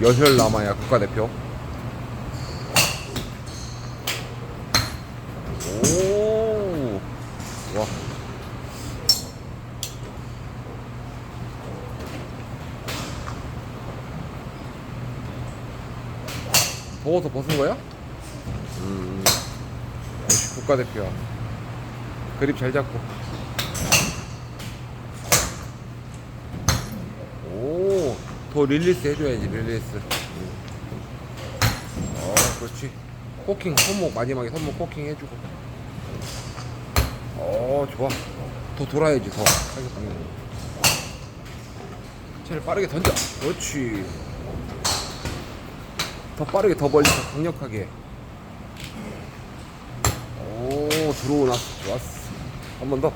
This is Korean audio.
여혈 남아야 국가대표. 오, 와. 더워서 벗은 거야? 음, 역시 국가대표야. 그립 잘 잡고. 오, 더 릴리스 해줘야지, 릴리스. 어, 그렇지. 코킹, 손목, 마지막에 손목 코킹 해주고. 어, 좋아. 더 돌아야지, 더. 타격 방향. 제일 빠르게 던져. 그렇지. 더 빠르게, 더 멀리, 더 강력하게. 오, 들어오나. 좋았어. 한 번 더.